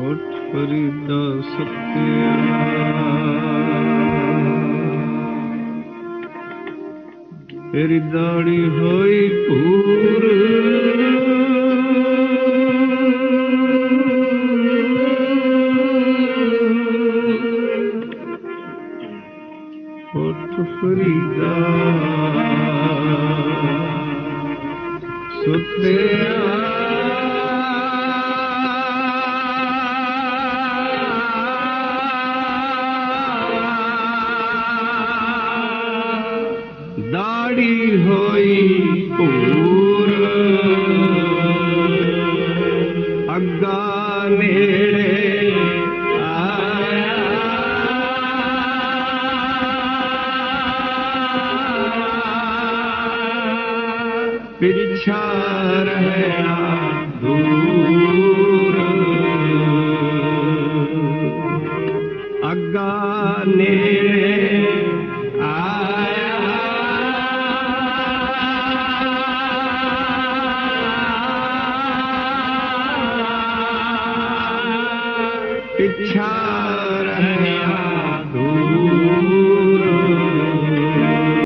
ਉਠ ਫਰੀਦਾ ਸਤਿਆ ਤੇਰੀ ਦਾੜੀ ਹੋਈ ਪੂਰ। ਉਠ ਫਰੀਦਾ ਸੁਤਿਆ ਦਾੜੀ ਹੋਈ ਪੂਰ ਅੱਗਾ ਨੇੜੇ ਆਇਆ ਪਿਛਾ ਰਹਿਆ ਦੂਰ ਅੱਗਾ ਨੇੜੇ ਆਇਆ ਪਿਛਾ ਰਹਿਆ